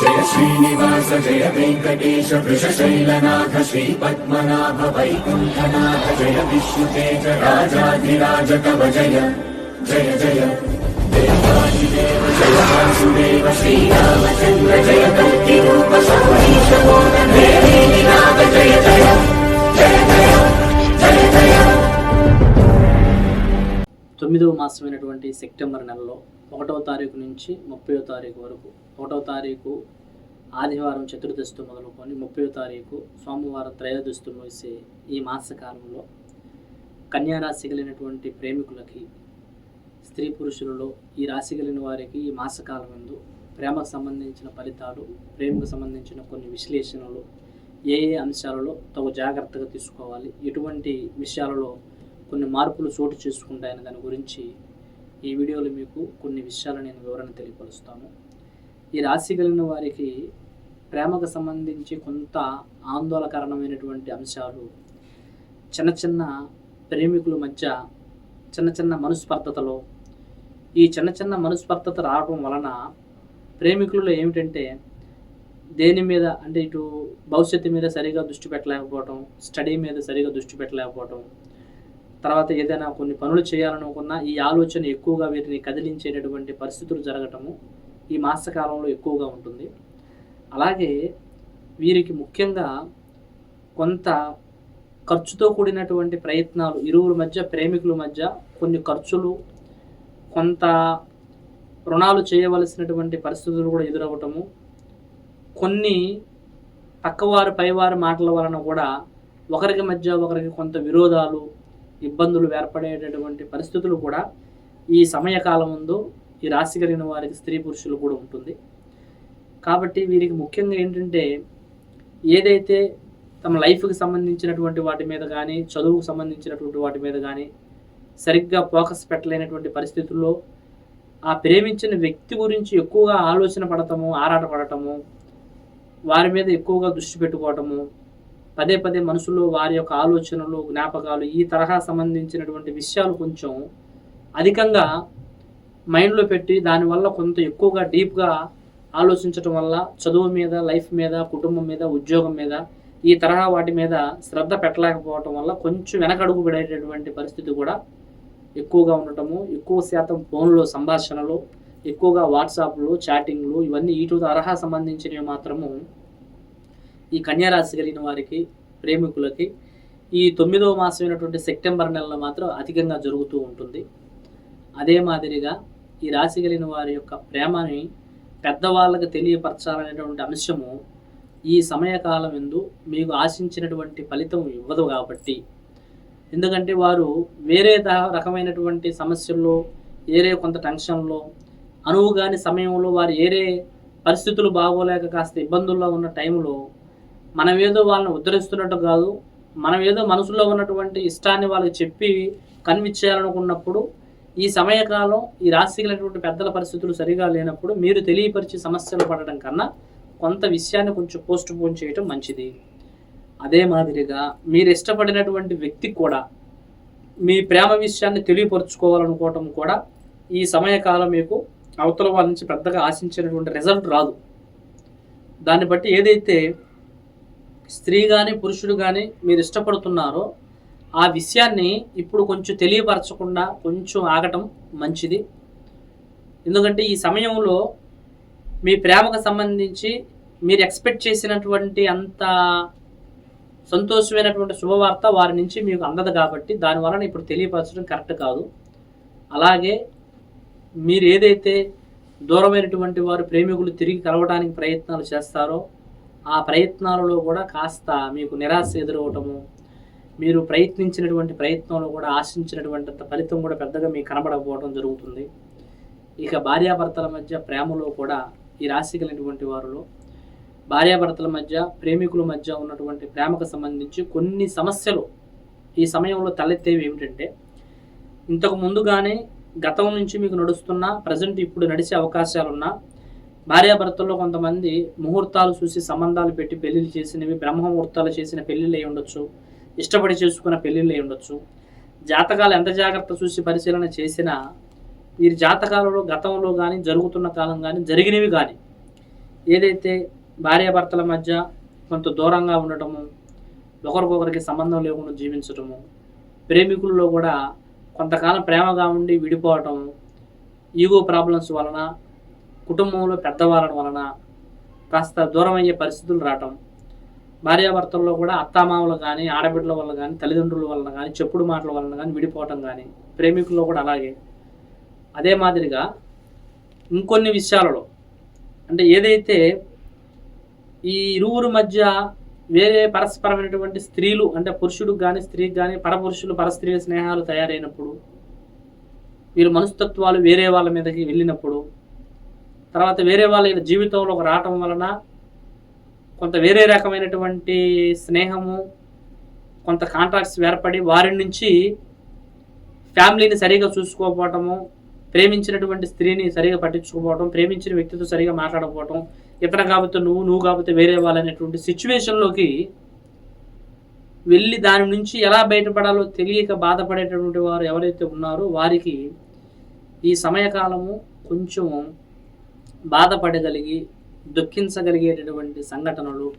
జయ శ్రీనివాస జయ వెంకటేశ వృషశైలనాథ శ్రీ పద్మనాభ వైకుంఠనాథ జయ విష్ణుతేజ రాజాధిరాజ కవ జయ జయ జయ. దేవాదిదేవ జయ వాసుదేవ శ్రీరామచంద్ర జయ కల్కి రూప సౌరీశ నాథ జయ జయ జయ జయ జయ జయ. తొమ్మిదవ మాసమైనటువంటి సెప్టెంబర్ నెలలో ఒకటవ తారీఖు నుంచి ముప్పైవ తారీఖు వరకు ఒకటవ తారీఖు ఆదివారం చతుర్దశితో మొదలుకొని ముప్పై తారీఖు సోమవారం త్రయోదశితో ముగిసే ఈ మాసకాలంలో కన్యారాశి కలిగినటువంటి ప్రేమికులకి స్త్రీ పురుషులలో ఈ రాశి కలిగిన వారికి ఈ మాసకాలం ముందు ప్రేమకు సంబంధించిన ఫలితాలు ప్రేమకు సంబంధించిన కొన్ని విశ్లేషణలు ఏ ఏ అంశాలలో తగు జాగ్రత్తగా తీసుకోవాలి ఎటువంటి విషయాలలో కొన్ని మార్పులు చోటు చేసుకుంటాయనే దాని గురించి ఈ వీడియోలో మీకు కొన్ని విషయాలు నేను వివరణ తెలియపరుస్తాను. ఈ రాశి కలిగిన వారికి ప్రేమకు సంబంధించి కొంత ఆందోళనకరణమైనటువంటి అంశాలు చిన్న చిన్న ప్రేమికుల మధ్య చిన్న చిన్న మనస్పర్ధతలో ఈ చిన్న చిన్న మనస్పర్ధత రావడం వలన ప్రేమికులలో ఏమిటంటే దేని మీద అంటే ఇటు భవిష్యత్తు మీద సరిగా దృష్టి పెట్టలేకపోవటం స్టడీ మీద సరిగా దృష్టి పెట్టలేకపోవటం తర్వాత ఏదైనా కొన్ని పనులు చేయాలనుకున్నా ఈ ఆలోచన ఎక్కువగా వీటిని కదిలించేటటువంటి పరిస్థితులు జరగటము ఈ మాసకాలంలో ఎక్కువగా ఉంటుంది. అలాగే వీరికి ముఖ్యంగా కొంత ఖర్చుతో కూడినటువంటి ప్రయత్నాలు ఇరువుల మధ్య ప్రేమికుల మధ్య కొన్ని ఖర్చులు కొంత రుణాలు చేయవలసినటువంటి పరిస్థితులు కూడా ఎదురవ్వటము కొన్ని పక్కవారు పైవారి మాటల వలన కూడా ఒకరికి మధ్య ఒకరికి కొంత విరోధాలు ఇబ్బందులు ఏర్పడేటటువంటి పరిస్థితులు కూడా ఈ సమయకాలం ముందు ఈ రాశి కలిగిన వారికి స్త్రీ పురుషులు కూడా ఉంటుంది. కాబట్టి వీరికి ముఖ్యంగా ఏంటంటే ఏదైతే తమ లైఫ్కి సంబంధించినటువంటి వాటి మీద కానీ చదువుకు సంబంధించినటువంటి వాటి మీద కానీ సరిగ్గా ఫోకస్ పెట్టలేనటువంటి పరిస్థితుల్లో ఆ ప్రేమించిన వ్యక్తి గురించి ఎక్కువగా ఆలోచన పడటము ఆరాట పడటము వారి మీద ఎక్కువగా దృష్టి పెట్టుకోవటము పదే పదే మనసులో వారి యొక్క ఆలోచనలు జ్ఞాపకాలు ఈ తరహా సంబంధించినటువంటి విషయాలు కొంచెం అధికంగా మైండ్లో పెట్టి దానివల్ల కొంత ఎక్కువగా డీప్గా ఆలోచించటం వల్ల చదువు మీద లైఫ్ మీద కుటుంబం మీద ఉద్యోగం మీద ఈ తరహా వాటి మీద శ్రద్ధ పెట్టలేకపోవటం వల్ల కొంచెం వెనకడుగు పడేటటువంటి పరిస్థితి కూడా ఎక్కువగా ఉండటము ఎక్కువ శాతం ఫోన్లో సంభాషణలు ఎక్కువగా వాట్సాప్లు చాటింగ్లు ఇవన్నీ ఇటు తరహా సంబంధించినవి మాత్రము ఈ కన్యారాశి కలిగిన వారికి ప్రేమికులకి ఈ తొమ్మిదవ మాసమైనటువంటి సెప్టెంబర్ నెలలో మాత్రం అధికంగా జరుగుతూ ఉంటుంది. అదే మాదిరిగా ఈ రాశి కలిగిన వారి యొక్క ప్రేమని పెద్దవాళ్ళకి తెలియపరచాలనేటువంటి అంశము ఈ సమయకాలం ఎందు మీకు ఆశించినటువంటి ఫలితం ఇవ్వదు కాబట్టి. ఎందుకంటే వారు వేరే రకమైనటువంటి సమస్యల్లో వేరే కొంత టెన్షన్లో అనువు కాని సమయంలో వారు ఏరే పరిస్థితులు బాగోలేక కాస్త ఇబ్బందుల్లో ఉన్న టైంలో మనం ఏదో వాళ్ళని ఉద్ధరిస్తున్నట్టు కాదు మనం ఏదో మనసులో ఉన్నటువంటి ఇష్టాన్ని వాళ్ళకి చెప్పి కన్విన్స్ చేయాలనుకున్నప్పుడు ఈ సమయకాలం ఈ రాశిగలటువంటి పెద్దల పరిస్థితులు సరిగా లేనప్పుడు మీరు తెలియపరిచి సమస్యలు పడడం కన్నా కొంత విషయాన్ని కొంచెం పోస్ట్ పోన్ చేయటం మంచిది. అదే మాదిరిగా మీరు ఇష్టపడినటువంటి వ్యక్తి కూడా మీ ప్రేమ విషయాన్ని తెలియపరుచుకోవాలనుకోవటం కూడా ఈ సమయకాలం మీకు అవతల వాళ్ళ నుంచి పెద్దగా ఆశించినటువంటి రిజల్ట్ రాదు. దాన్ని బట్టి ఏదైతే స్త్రీ కానీ పురుషుడు కానీ మీరు ఇష్టపడుతున్నారో ఆ విషయాన్ని ఇప్పుడు కొంచెం తెలియపరచకుండా కొంచెం ఆగటం మంచిది. ఎందుకంటే ఈ సమయంలో మీ ప్రేమకు సంబంధించి మీరు ఎక్స్పెక్ట్ చేసినటువంటి అంత సంతోషమైనటువంటి శుభవార్త వారి నుంచి మీకు అందదు కాబట్టి దాని వలన ఇప్పుడు తెలియపరచడం కరెక్ట్ కాదు. అలాగే మీరు ఏదైతే దూరమైనటువంటి వారు ప్రేమికులు తిరిగి కలవడానికి ప్రయత్నాలు చేస్తారో ఆ ప్రయత్నాలలో కూడా కాస్త మీకు నిరాశ ఎదురవటము మీరు ప్రయత్నించినటువంటి ప్రయత్నంలో కూడా ఆశించినటువంటి ఫలితం కూడా పెద్దగా మీకు కనబడకపోవడం జరుగుతుంది. ఇక భార్యాభర్తల మధ్య ప్రేమలో కూడా ఈ రాశి కలిగినటువంటి వారిలో భార్యాభర్తల మధ్య ప్రేమికుల మధ్య ఉన్నటువంటి ప్రేమకు సంబంధించి కొన్ని సమస్యలు ఈ సమయంలో తలెత్తేవి ఏమిటంటే ఇంతకు ముందుగానే గతం నుంచి మీకు నడుస్తున్న ప్రజెంట్ ఇప్పుడు నడిచే అవకాశాలున్నా భార్యాభర్తల్లో కొంతమంది ముహూర్తాలు చూసి సంబంధాలు పెట్టి పెళ్ళిళ్ళు చేసినవి బ్రహ్మ ముహూర్తాలు చేసిన పెళ్ళిళ్ళు అయి ఉండొచ్చు. ఇష్టపడి చేసుకున్న పెళ్ళిళ్ళు ఉండొచ్చు. జాతకాలు ఎంత జాగ్రత్త చూసి పరిశీలన చేసినా వీరి జాతకాలలో గతంలో కానీ జరుగుతున్న కాలం కానీ జరిగినవి కానీ ఏదైతే భార్యాభర్తల మధ్య కొంత దూరంగా ఉండటము ఒకరికొకరికి సంబంధం లేకుండా జీవించటము ప్రేమికుల్లో కూడా కొంతకాలం ప్రేమగా ఉండి విడిపోవటం ఈగో ప్రాబ్లమ్స్ వలన కుటుంబంలో పెద్దవాళ్ళ వలన కాస్త దూరం అయ్యే పరిస్థితులు రావటం భార్యాభర్తల్లో కూడా అత్తామామలు కానీ ఆడబిడ్డల వల్ల కానీ తల్లిదండ్రుల వలన కానీ చెప్పుడు మాటల వలన కానీ విడిపోవటం కానీ ప్రేమికుల్లో కూడా అలాగే. అదే మాదిరిగా ఇంకొన్ని విషయాలలో అంటే ఏదైతే ఈ ఇరువురు మధ్య వేరే పరస్పరమైనటువంటి స్త్రీలు అంటే పురుషుడు కానీ స్త్రీకి కానీ పరపురుషులు పరస్త్రీ స్నేహాలు తయారైనప్పుడు వీరు మనస్తత్వాలు వేరే వాళ్ళ మీదకి వెళ్ళినప్పుడు తర్వాత వేరే వాళ్ళ జీవితంలోకి రావటం వలన కొంత వేరే రకమైనటువంటి స్నేహము కొంత కాంట్రాక్ట్స్ ఏర్పడి వారి నుంచి ఫ్యామిలీని సరిగా చూసుకోకపోవటము ప్రేమించినటువంటి స్త్రీని సరిగా పట్టించుకోకపోవటం ప్రేమించిన వ్యక్తితో సరిగా మాట్లాడకపోవటం ఇతర కాకపోతే నువ్వు నువ్వు కాకపోతే వేరే వాళ్ళు అనేటువంటి సిచ్యువేషన్లోకి వెళ్ళి దాని నుంచి ఎలా బయటపడాలో తెలియక బాధపడేటటువంటి వారు ఎవరైతే ఉన్నారో వారికి ఈ సమయకాలము కొంచెం బాధపడగలిగి దుఃఖించగలిగేటటువంటి సంఘటనలు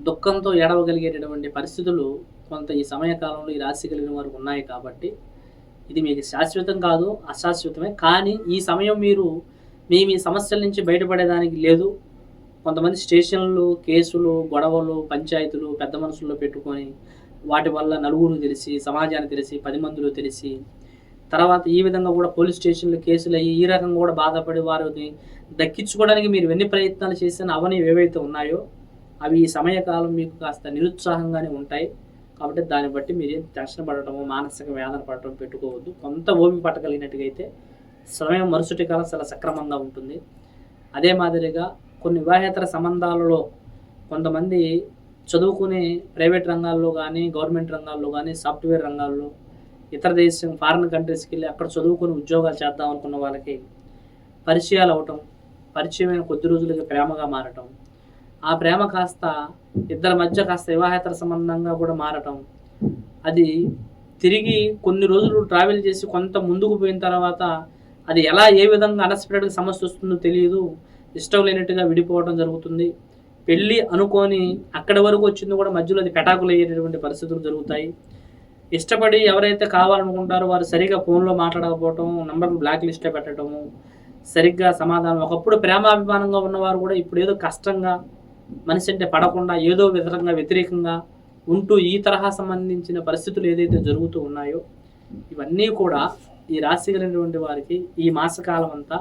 దుఃఖంతో ఏడవగలిగేటటువంటి పరిస్థితులు కొంత ఈ సమయకాలంలో ఈ రాశి కలిగిన వారు ఉన్నాయి కాబట్టి ఇది మీకు శాశ్వతం కాదు అశాశ్వతమే. కానీ ఈ సమయం మీరు మీ మీ సమస్యల నుంచి బయటపడేదానికి లేదు. కొంతమంది స్టేషన్లు కేసులు గొడవలు పంచాయతీలు పెద్ద మనుషుల్లో పెట్టుకొని వాటి వల్ల నలుగురు తెలిసి సమాజాన్ని తెలిసి పది మందిలో తెలిసి తర్వాత ఈ విధంగా కూడా పోలీస్ స్టేషన్లు కేసులు అయ్యి ఈ రకంగా కూడా బాధపడి వారిని దక్కించుకోవడానికి మీరు ఎన్ని ప్రయత్నాలు చేసినా అవన్నీ ఏవైతే ఉన్నాయో అవి ఈ సమయకాలం మీకు కాస్త నిరుత్సాహంగానే ఉంటాయి. కాబట్టి దాన్ని బట్టి మీరు టెన్షన్ పడటము మానసిక వేదన పడటం పెట్టుకోవద్దు. కొంత ఓపి పట్టగలిగినట్టుగైతే అయితే సమయం మరుసటి కాలం చాలా సక్రమంగా ఉంటుంది. అదే మాదిరిగా కొన్ని వివాహేతర సంబంధాలలో కొంతమంది చదువుకునే ప్రైవేట్ రంగాల్లో కానీ గవర్నమెంట్ రంగాల్లో కానీ సాఫ్ట్వేర్ రంగాల్లో ఇతర దేశం ఫారిన్ కంట్రీస్కి వెళ్ళి అక్కడ చదువుకుని ఉద్యోగాలు చేద్దాం అనుకున్న వాళ్ళకి పరిచయాలు అవటం పరిచయమైన కొద్ది రోజులకి ప్రేమగా మారటం ఆ ప్రేమ కాస్త ఇద్దరి మధ్య కాస్త వివాహేతర సంబంధంగా కూడా మారటం అది తిరిగి కొన్ని రోజులు ట్రావెల్ చేసి కొంత ముందుకు పోయిన తర్వాత అది ఎలా ఏ విధంగా అన్ఎక్స్పెక్టెడ్గా సమస్య వస్తుందో తెలియదు. ఇష్టం లేనట్టుగా విడిపోవడం జరుగుతుంది. పెళ్ళి అనుకొని అక్కడి వరకు వచ్చింది కూడా మధ్యలో అది పెటాకులు అయ్యేటటువంటి పరిస్థితులు జరుగుతాయి. ఇష్టపడి ఎవరైతే కావాలనుకుంటారో వారు సరిగా ఫోన్లో మాట్లాడకపోవటం నంబర్లు బ్లాక్ లిస్ట్లో పెట్టడము సరిగ్గా సమాధానం ఒకప్పుడు ప్రేమాభిమానంగా ఉన్నవారు కూడా ఇప్పుడు ఏదో కష్టంగా మనిషి అంటే పడకుండా ఏదో విధంగా వ్యతిరేకంగా ఉంటూ ఈ తరహా సంబంధించిన పరిస్థితులు ఏదైతే జరుగుతూ ఉన్నాయో ఇవన్నీ కూడా ఈ రాశి కలిగినటువంటి వారికి ఈ మాసకాలం అంతా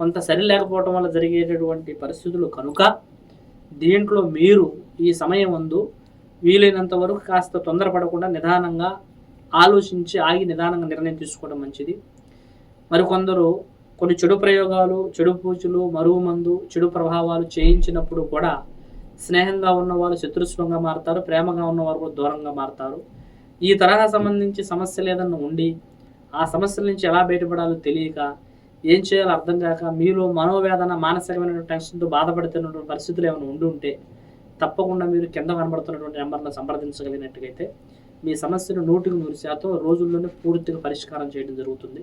కొంత సరి లేకపోవటం వల్ల జరిగేటటువంటి పరిస్థితులు కనుక దీంట్లో మీరు ఈ సమయం ముందు వీలైనంత వరకు కాస్త తొందరపడకుండా నిదానంగా ఆలోచించి ఆగి నిదానంగా నిర్ణయం తీసుకోవడం మంచిది. మరికొందరు కొన్ని చెడు ప్రయోగాలు చెడు పూజలు మరుగు మందు చెడు ప్రభావాలు చేయించినప్పుడు కూడా స్నేహంగా ఉన్నవారు శత్రుత్వంగా మారుతారు ప్రేమగా ఉన్నవారు కూడా దూరంగా మారుతారు. ఈ తరహా సంబంధించి సమస్యలు ఏదన్నా ఉండి ఆ సమస్యల నుంచి ఎలా బయటపడాలో తెలియక ఏం చేయాలో అర్థం కాక మీలో మనోవేదన మానసికమైన టెన్షన్తో బాధపడుతున్నటువంటి పరిస్థితులు ఏమైనా ఉండి ఉంటే తప్పకుండా మీరు కింద కనబడుతున్నటువంటి నెంబర్ను సంప్రదించగలిగినట్టుగైతే మీ సమస్యను నూటికి నూరు శాతం రోజుల్లోనే పూర్తిగా పరిష్కారం చేయడం జరుగుతుంది.